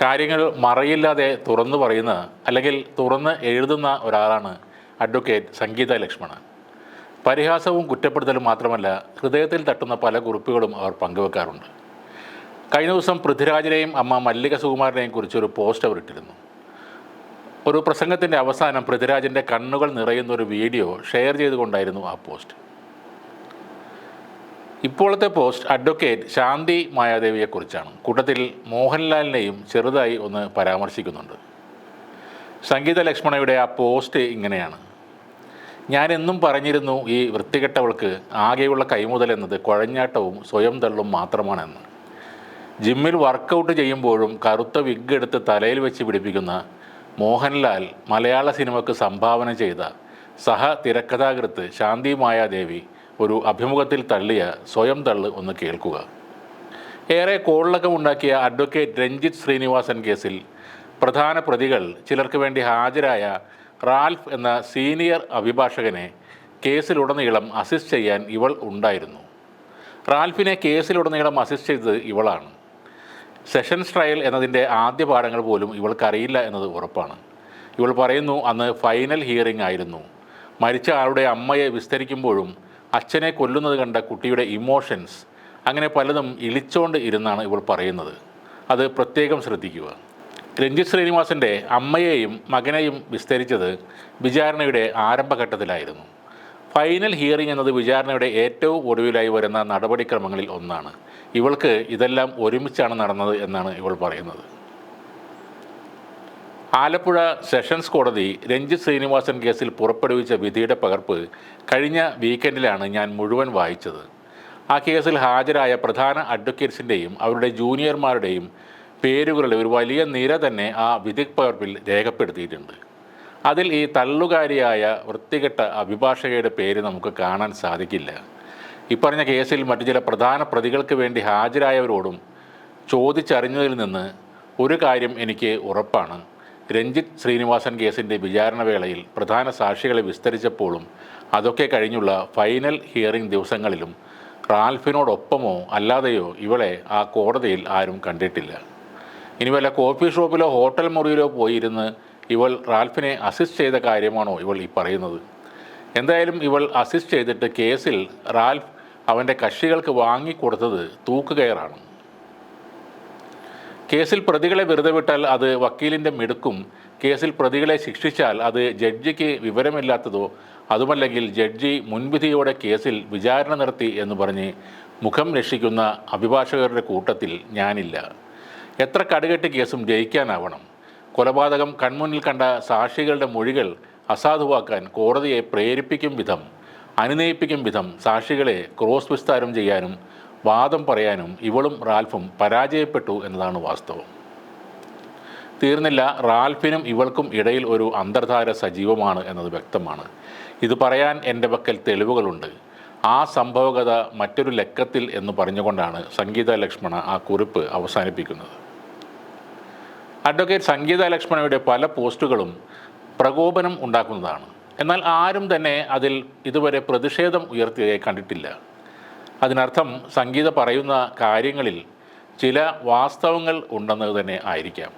കാര്യങ്ങൾ മറയില്ലാതെ തുറന്നു പറയുന്ന അല്ലെങ്കിൽ തുറന്ന് എഴുതുന്ന ഒരാളാണ് അഡ്വക്കേറ്റ് സംഗീത ലക്ഷ്മണൻ. പരിഹാസവും കുറ്റപ്പെടുത്തലും മാത്രമല്ല ഹൃദയത്തിൽ തട്ടുന്ന പല കുറിപ്പുകളും അവർ പങ്കുവെക്കാറുണ്ട്. കഴിഞ്ഞ ദിവസം പൃഥ്വിരാജിനെയും അമ്മ മല്ലിക സുകുമാരനെയും കുറിച്ചൊരു പോസ്റ്റ് അവർ ഇട്ടിരുന്നു. ഒരു പ്രസംഗത്തിന്റെ അവസാനം പൃഥ്വിരാജിന്റെ കണ്ണുകൾ നിറയുന്ന ഒരു വീഡിയോ ഷെയർ ചെയ്തുകൊണ്ടായിരുന്നു ആ പോസ്റ്റ്. ഇപ്പോഴത്തെ പോസ്റ്റ് അഡ്വക്കേറ്റ് ശാന്തി മായാദേവിയെക്കുറിച്ചാണ്. കൂട്ടത്തിൽ മോഹൻലാലിനെയും ചെറുതായി ഒന്ന് പരാമർശിക്കുന്നുണ്ട്. സംഗീത ലക്ഷ്മണയുടെ ആ പോസ്റ്റ് ഇങ്ങനെയാണ്. ഞാനെന്നും പറഞ്ഞിരുന്നു ഈ വൃത്തികെട്ടവൾക്ക് ആകെയുള്ള കൈമുതൽ എന്നത് കുഴഞ്ഞാട്ടവും സ്വയം തള്ളും മാത്രമാണെന്ന്. ജിമ്മിൽ വർക്കൗട്ട് ചെയ്യുമ്പോഴും കറുത്ത വിഗ് എടുത്ത് തലയിൽ വെച്ച് പിടിപ്പിക്കുന്ന മോഹൻലാൽ മലയാള സിനിമയ്ക്ക് സംഭാവന ചെയ്ത സഹ തിരക്കഥാകൃത്ത് ശാന്തി മായാദേവി ഒരു അഭിമുഖത്തിൽ തള്ളിയ സ്വയം തള്ള് ഒന്ന് കേൾക്കുക. ഏറെ കോളിളക്കമുണ്ടാക്കിയ അഡ്വക്കേറ്റ് രഞ്ജിത്ത് ശ്രീനിവാസൻ കേസിൽ പ്രധാന പ്രതികൾ ചിലർക്ക് വേണ്ടി ഹാജരായ റാൽഫ് എന്ന സീനിയർ അഭിഭാഷകനെ കേസിലുടനീളം അസിസ്റ്റ് ചെയ്യാൻ ഇവൾ ഉണ്ടായിരുന്നു. റാൽഫിനെ കേസിലുടനീളം അസിസ്റ്റ് ചെയ്തത് ഇവളാണ്. സെഷൻസ് ട്രയൽ എന്നതിന്റെ ആദ്യ പാഠങ്ങൾ പോലും ഇവൾക്കറിയില്ല എന്നത് ഉറപ്പാണ്. ഇവൾ പറയുന്നു അന്ന് ഫൈനൽ ഹിയറിംഗ് ആയിരുന്നു. മരിച്ച ആളുടെ അമ്മയെ വിസ്തരിക്കുമ്പോഴും അച്ഛനെ കൊല്ലുന്നത് കണ്ട കുട്ടിയുടെ ഇമോഷൻസ് അങ്ങനെ പലതും ഇളിച്ചോണ്ട് ഇരുന്നാണ് ഇവൾ പറയുന്നത്. അത് പ്രത്യേകം ശ്രദ്ധിക്കുക. രഞ്ജിത് ശ്രീനിവാസന്റെ അമ്മയെയും മകനെയും വിസ്തരിച്ചത് വിചാരണയുടെ ആരംഭഘട്ടത്തിലായിരുന്നു. ഫൈനൽ ഹിയറിംഗ് എന്നത് വിചാരണയുടെ ഏറ്റവും ഒടുവിലായി വരുന്ന നടപടിക്രമങ്ങളിൽ ഒന്നാണ്. ഇവൾക്ക് ഇതെല്ലാം ഒരുമിച്ചാണ് നടന്നത് എന്നാണ് ഇവൾ പറയുന്നത്. ആലപ്പുഴ സെഷൻസ് കോടതി രഞ്ജിത് ശ്രീനിവാസൻ കേസിൽ പുറപ്പെടുവിച്ച വിധിയുടെ പകർപ്പ് കഴിഞ്ഞ വീക്കെൻഡിലാണ് ഞാൻ മുഴുവൻ വായിച്ചത്. ആ കേസിൽ ഹാജരായ പ്രധാന അഡ്വക്കേറ്റ്സിന്റെയും അവരുടെ ജൂനിയർമാരുടെയും പേരുകളുടെ ഒരു വലിയ നിര തന്നെ ആ വിധി പകർപ്പിൽ രേഖപ്പെടുത്തിയിട്ടുണ്ട്. അതിൽ ഈ തള്ളുകാരിയായ വൃത്തികെട്ട അഭിഭാഷകയുടെ പേര് നമുക്ക് കാണാൻ സാധിക്കില്ല. ഇപ്പറഞ്ഞ പറഞ്ഞ കേസിൽ മറ്റു ചില പ്രധാന പ്രതികൾക്ക് വേണ്ടി ഹാജരായവരോടും ചോദിച്ചറിഞ്ഞതിൽ നിന്ന് ഒരു കാര്യം എനിക്ക് ഉറപ്പാണ്. രഞ്ജിത്ത് ശ്രീനിവാസൻ കേസിന്റെ വിചാരണ വേളയിൽ പ്രധാന സാക്ഷികളെ വിസ്തരിച്ചപ്പോഴും അതൊക്കെ കഴിഞ്ഞുള്ള ഫൈനൽ ഹിയറിംഗ് ദിവസങ്ങളിലും റാൽഫിനോടൊപ്പമോ അല്ലാതെയോ ഇവളെ ആ കോടതിയിൽ ആരും കണ്ടിട്ടില്ല. ഇനി വല്ല കോഫി ഷോപ്പിലോ ഹോട്ടൽ മുറിയിലോ പോയിരുന്ന് ഇവൾ റാൽഫിനെ അസിസ്റ്റ് ചെയ്ത കാര്യമാണോ ഇവൾ ഈ പറയുന്നത്? എന്തായാലും ഇവൾ അസിസ്റ്റ് ചെയ്തിട്ട് കേസിൽ റാൽഫ് അവന്റെ കക്ഷികൾക്ക് വാങ്ങിക്കൊടുത്തത് തൂക്കുകയറാണ്. കേസിൽ പ്രതികളെ വെറുതെ വിട്ടാൽ അത് വക്കീലിന്റെ മിടുക്കും. കേസിൽ പ്രതികളെ ശിക്ഷിച്ചാൽ അത് ജഡ്ജിക്ക് വിവരമില്ലാത്തതോ അതുമല്ലെങ്കിൽ ജഡ്ജി മുൻവിധിയോടെ കേസിൽ വിചാരണ നടത്തി എന്ന് പറഞ്ഞ് മുഖം രക്ഷിക്കുന്ന അഭിഭാഷകരുടെ കൂട്ടത്തിൽ ഞാനില്ല. എത്ര കടുകെട്ട് കേസും ജയിക്കാനാവണം. കൊലപാതകം കൺമുന്നിൽ കണ്ട സാക്ഷികളുടെ മൊഴികൾ അസാധുവാക്കാൻ കോടതിയെ പ്രേരിപ്പിക്കും വിധം അനുനയിപ്പിക്കും വിധം സാക്ഷികളെ ക്രോസ് വിസ്താരം ചെയ്യാനും വാദം പറയാനും ഇവളും റാൽഫും പരാജയപ്പെട്ടു എന്നതാണ് വാസ്തവം. തീർന്നില്ല റാൽഫിനും ഇവൾക്കും ഇടയിൽ ഒരു അന്തർധാര സജീവമാണ് എന്നത് വ്യക്തമാണ്. ഇത് പറയാൻ എന്റെ പക്കൽ തെളിവുകളുണ്ട്. ആ സംഭവകഥ മറ്റൊരു ലക്കത്തിൽ എന്ന് പറഞ്ഞുകൊണ്ടാണ് സംഗീത ലക്ഷ്മണ ആ കുറിപ്പ് അവസാനിപ്പിക്കുന്നത്. അഡ്വക്കേറ്റ് സംഗീത ലക്ഷ്മണയുടെ പല പോസ്റ്റുകളും പ്രകോപനം ഉണ്ടാക്കുന്നതാണ്. എന്നാൽ ആരും തന്നെ അതിൽ ഇതുവരെ പ്രതിഷേധം ഉയർത്തിയതായി കണ്ടിട്ടില്ല. അതിനർത്ഥം സംഗീത പറയുന്ന കാര്യങ്ങളിൽ ചില വാസ്തവങ്ങൾ ഉണ്ടെന്നത് തന്നെ ആയിരിക്കാം.